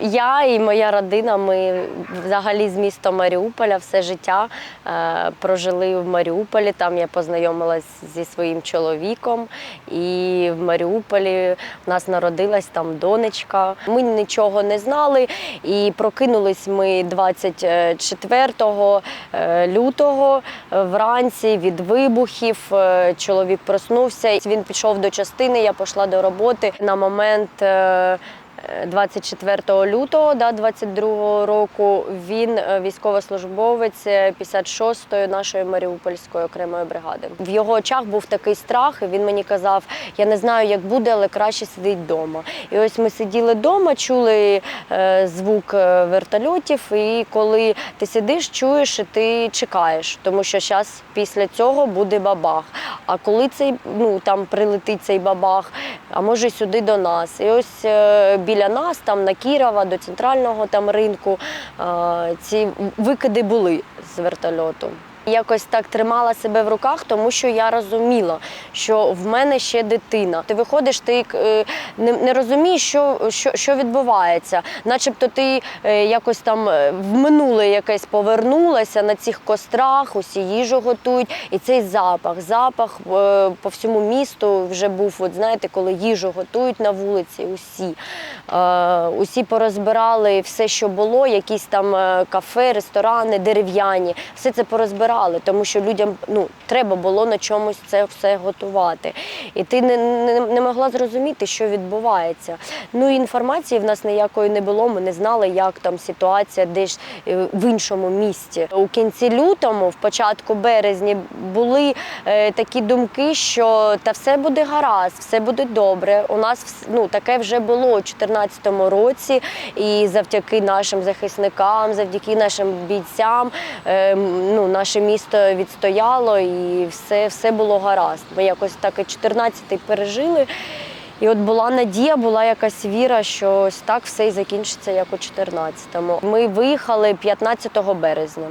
Я і моя родина, ми взагалі з міста Маріуполя все життя е, прожили в Маріуполі. Там я познайомилась зі своїм чоловіком, і в Маріуполі в нас народилась там донечка. Ми нічого не знали, і прокинулись ми 24 е, лютого е, вранці від вибухів. Е, Чоловік проснувся. Він пішов до частини. Я пішла до роботи на момент. Е, 24 лютого да, 22 року він е, військовослужбовець е, 56-ї нашої Маріупольської окремої бригади. В його очах був такий страх. і Він мені казав: я не знаю, як буде, але краще сидить вдома. І ось ми сиділи вдома, чули е, звук е, вертольотів. І коли ти сидиш, чуєш і ти чекаєш, тому що зараз після цього буде бабах. А коли цей ну там прилетить цей бабах, а може сюди до нас. І ось е, біля нас, там на Кірова, до центрального там ринку, ці викиди були з вертольоту. Якось так тримала себе в руках, тому що я розуміла, що в мене ще дитина. Ти виходиш, ти е, не, не розумієш, що, що, що відбувається. Начебто ти е, якось там е, в минуле якесь повернулася на цих кострах, усі їжу готують. І цей запах, запах по всьому місту вже був, от знаєте, коли їжу готують на вулиці, усі. Усі порозбирали все, що було, якісь там кафе, ресторани, дерев'яні. Все це порозбирали, тому що людям ну, треба було на чомусь це все готувати. І ти не, не, не могла зрозуміти, що відбувається. Ну і інформації в нас ніякої не було. Ми не знали, як там ситуація десь е, в іншому місті. У кінці лютому, в початку березні, були е, такі думки, що та все буде гаразд, все буде добре. У нас ну, таке вже було у 2014 році, і завдяки нашим захисникам, завдяки нашим бійцям, е, ну, наше місто відстояло і все, все було гаразд. Ми якось так і 14-й пережили. І от була надія, була якась віра, що ось так все і закінчиться, як у 14-му. Ми виїхали 15 березня.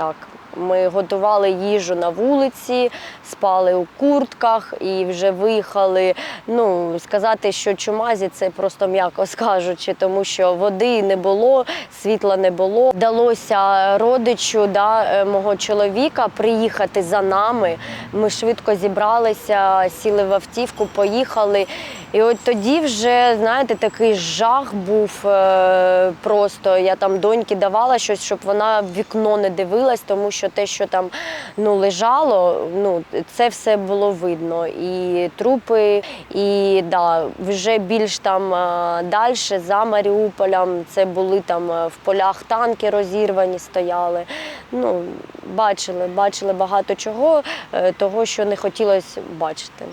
Так, ми готували їжу на вулиці, спали у куртках і вже виїхали. Ну, сказати, що чумазі, це просто м'яко скажучи, тому що води не було, світла не було. Вдалося родичу да, е, мого чоловіка приїхати за нами. Ми швидко зібралися, сіли в автівку, поїхали. І от тоді вже, знаєте, такий жах був е, просто. Я там доньки давала щось, щоб вона в вікно не дивилась, тому що те, що там ну, лежало, ну, це все було видно. І трупи, і да, вже більш там далі, за Маріуполем, це були там е, в полях танки розірвані, стояли. Ну, бачили, бачили багато чого, е, того, що не хотілося бачити.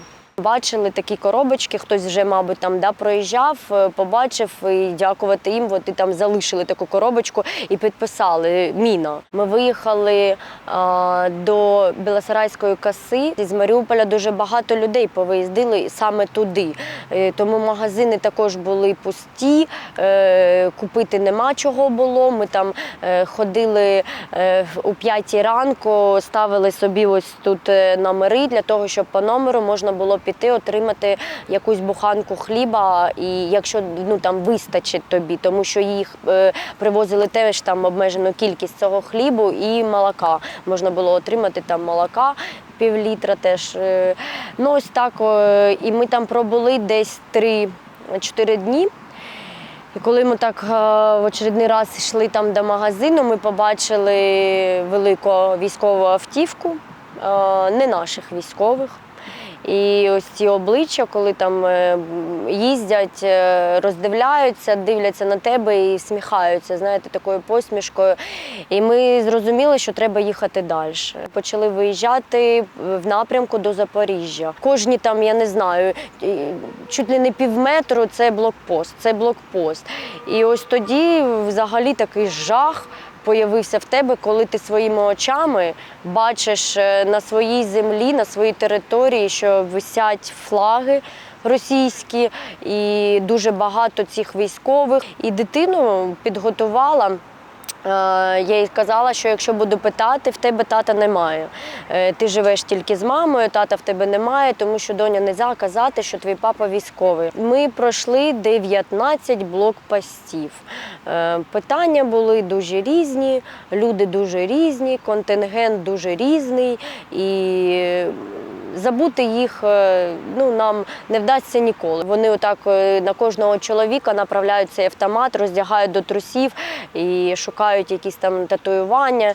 Бачили такі коробочки, хтось вже, мабуть, там да, проїжджав, е, побачив і дякувати їм. І там залишили таку коробочку і підписали міна. Ми виїхали а, до Білосарайської коси. З Маріуполя дуже багато людей повиїздили саме туди. Е, Тому магазини також були пусті, е, купити нема чого було. Ми там е, ходили е, у п'ятій ранку, ставили собі ось тут е, номери для того, щоб по номеру можна було піти отримати якусь буханку хліба, і якщо ну там вистачить тобі, тому що їх е, привозили теж там обмежену кількість цього хлібу і молока. Можна було отримати там молока. Пів літра теж. е. Ну ось так. е, І ми там пробули десь 3-4 дні. І коли ми так е, в очередний раз йшли там до магазину, ми побачили велику військову автівку, не наших військових. І ось ці обличчя, коли там е, їздять, е, роздивляються, дивляться на тебе і всміхаються, знаєте, такою посмішкою. І ми зрозуміли, що треба їхати далі. Почали виїжджати в напрямку до Запоріжжя. Кожні там, я не знаю, чуть ли не півметру це блокпост, це блокпост. І ось тоді взагалі такий жах появився в тебе, коли ти своїми очами бачиш е, на своїй землі, на своїй території, що висять флаги російські, і дуже багато цих військових. І дитину підготувала. Е, Я їй казала, що якщо буду питати, в тебе тата немає. Е, Ти живеш тільки з мамою, тата в тебе немає, тому що доня не можна казати, що твій папа військовий. Ми пройшли 19 блокпостів. Е, Питання були дуже різні, люди дуже різні, контингент дуже різний і. Забути їх е, ну, нам не вдасться ніколи. Вони отак е, на кожного чоловіка направляють цей автомат, роздягають до трусів і шукають якісь там татуювання.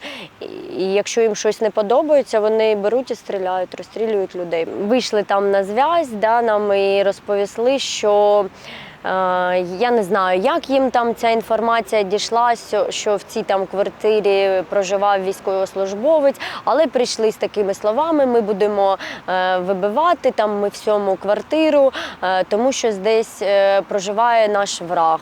І- якщо їм щось не подобається, вони беруть і стріляють, розстрілюють людей. Вийшли там на зв'язь, да, нам і розповісли, що. Е, Я не знаю, як їм там ця інформація дійшла, що- в цій там квартирі проживав військовослужбовець, але прийшли з такими словами: ми будемо е, вибивати там ми всьому квартиру, е, тому що десь проживає наш враг.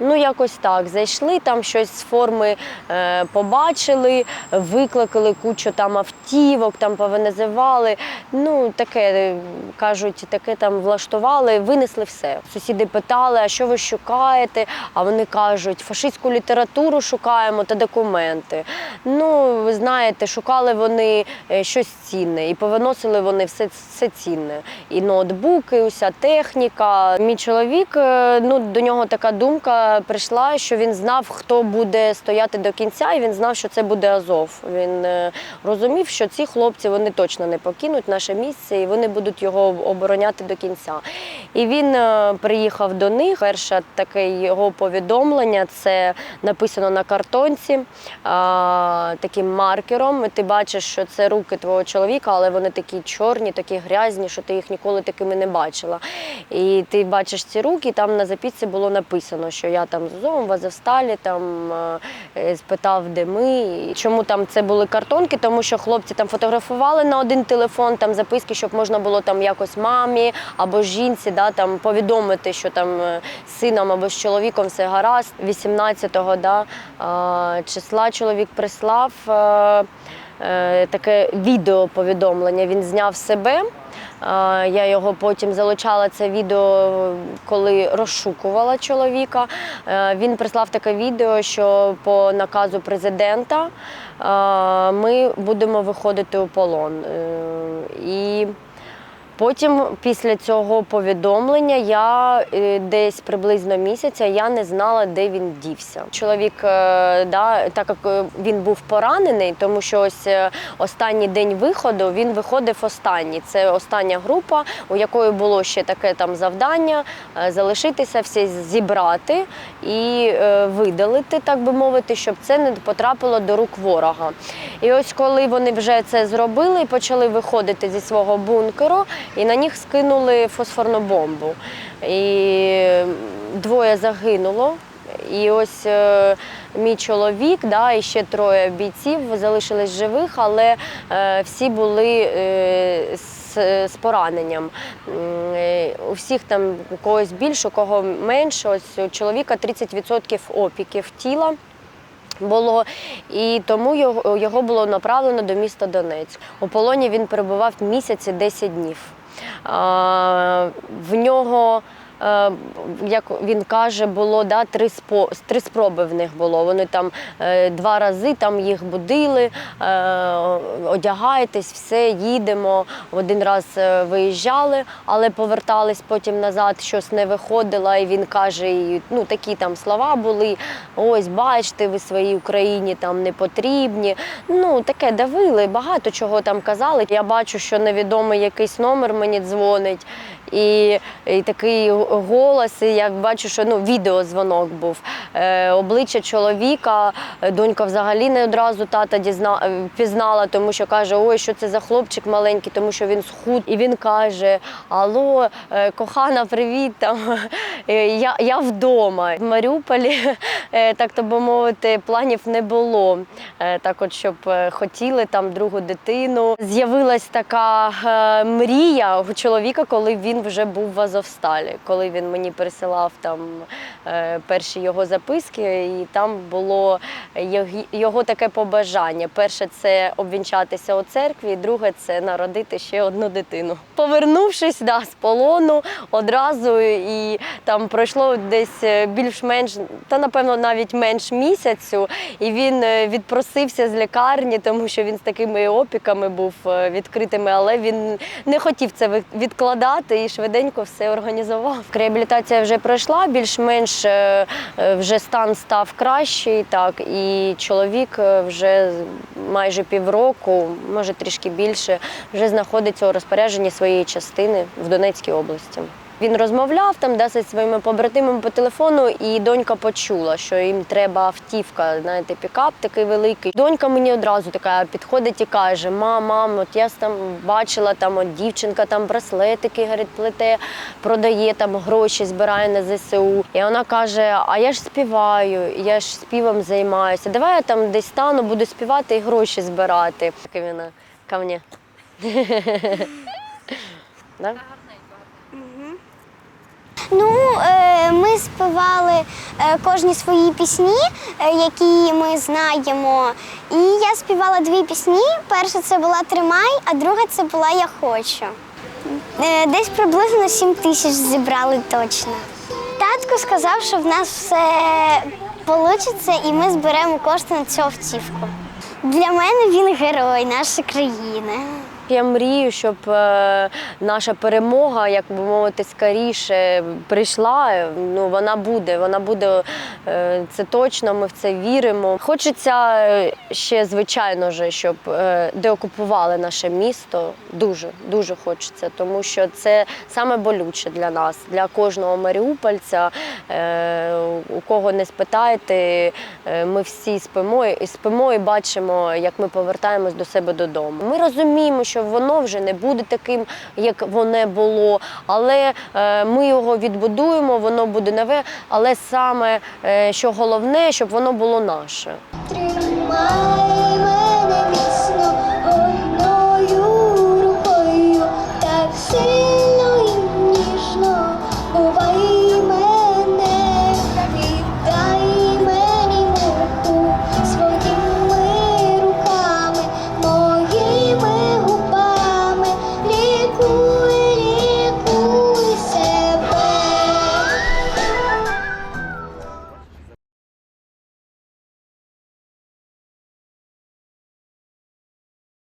Ну, якось так. Зайшли, там щось з форми е, побачили, викликали кучу там автівок, там повиназивали. Ну, таке е, кажуть, таке там влаштували, винесли все. Сусіди питали, а що ви шукаєте? А вони кажуть, фашистську літературу шукаємо та документи. Ну, ви знаєте, шукали вони е, щось цінне, і повиносили вони все, все цінне. І ноутбуки, уся техніка. Мій чоловік, е, ну до нього така думка прийшла, що він знав, хто буде стояти до кінця, і він знав, що це буде Азов. Він е, розумів, що ці хлопці вони точно не покинуть наше місце, і вони будуть його обороняти до кінця. І він е, приїхав до них. Перше таке його повідомлення це написано на картонці таким маркером. І ти бачиш, що це руки твого чоловіка, але вони такі чорні, такі грязні, що ти їх ніколи такими не бачила. І ти бачиш ці руки, і там на записці було написано, що я там з Азовом в Азовсталі там е, спитав, де ми. Чому там це були картонки? Тому що хлопці там фотографували на один телефон там записки, щоб можна було там якось мамі або жінці да, там повідомити, що там е, з сином або з чоловіком все гаразд. 18-го да, числа чоловік прислав. е, е, Таке відеоповідомлення. Він зняв себе. А, Я його потім залучала це відео, коли розшукувала чоловіка. Е, Він прислав таке відео, що по наказу президента е, ми будемо виходити у полон. Е, І Потім, після цього повідомлення, я е, десь приблизно місяця я не знала, де він дівся. Чоловік, е, да, так як е, він був поранений, тому що ось останній день виходу він виходив останній. Це остання група, у якої було ще таке там завдання залишитися, всі зібрати і видалити, так би мовити, щоб це не потрапило до рук ворога. І ось коли вони вже це зробили і почали виходити зі свого бункеру, і на них скинули фосфорну бомбу. І двоє загинуло. І ось е, мій чоловік, да, і ще троє бійців залишились живих, але е, всі були е, з, з пораненням. Е, У всіх там у когось більше, у кого менше. Ось у чоловіка 30% опіків тіла. Було і тому його, його було направлено до міста Донецьк. У полоні він перебував місяць і 10 днів. А, в нього, як він каже, було да, три, спо, три спроби в них було. Вони там е, два рази там їх будили, е, одягайтесь, все, їдемо. Один раз е, виїжджали, але повертались потім назад, щось не виходило. І він каже, і, ну такі там слова були. Ось, бачите, ви своїй Україні там не потрібні. Ну, таке давили, багато чого там казали. Я бачу, що невідомий якийсь номер мені дзвонить. І, і такий голос, і я бачу, що ну, відеозвонок був. Е, обличчя чоловіка, е, донька взагалі не одразу тата дізна, е, впізнала, тому що каже, ой, що це за хлопчик маленький, тому що він схуд. І він каже: Алло, е, кохана, привіт, там, я, я вдома. В Маріуполі, так то би мовити, планів не було. Так от, щоб хотіли там другу дитину. З'явилась така мрія у чоловіка, коли він вже був в Азовсталі. Коли він мені присилав там е, перші його записки, і там було його, таке побажання. Перше це обвінчатися у церкві, друге це народити ще одну дитину. Повернувшись да, з полону одразу, і там пройшло десь е, більш-менш, та напевно навіть менш місяцю, і він е, відпросився з лікарні, тому що він з такими опіками був відкритими, але він не хотів це відкладати і швиденько все організував. Реабілітація вже пройшла, більш-менш е, е, вже стан став кращий, так і чоловік е, вже майже півроку, може трішки більше, вже знаходиться у розпорядженні своєї частини в Донецькій області. Він розмовляв там да, зі своїми побратимами по телефону, і донька почула, що їм треба автівка, знаєте, пікап такий великий. Донька мені одразу така підходить і каже: Мам, мам, от я там бачила, там от дівчинка там браслетики говорить, плете, продає там гроші, збирає на ЗСУ. І вона каже: А я ж співаю, я ж співом займаюся. Давай я там десь стану, буду співати і гроші збирати. Так вона ко мені. Да? Ну, е, ми співали е, кожні свої пісні, е, які ми знаємо. І я співала дві пісні. Перша це була Тримай, а друга це була Я хочу. Десь приблизно 7 тисяч зібрали точно. Татко сказав, що в нас все вийде і ми зберемо кошти на цю автівку. Для мене він герой нашої країни. Я мрію, щоб е, наша перемога, як би мовити, скоріше прийшла. Ну вона буде, вона буде е, це точно. Ми в це віримо. Хочеться е, ще, звичайно ж, щоб деокупували наше місто. Дуже дуже хочеться, тому що це саме болюче для нас, для кожного маріупольця. У кого не спитаєте, ми всі спимо і спимо і бачимо, як ми повертаємось до себе додому. Ми розуміємо, що воно вже не буде таким, як воно було, але е, ми його відбудуємо, воно буде нове. Але саме е, що головне, щоб воно було наше. Тримай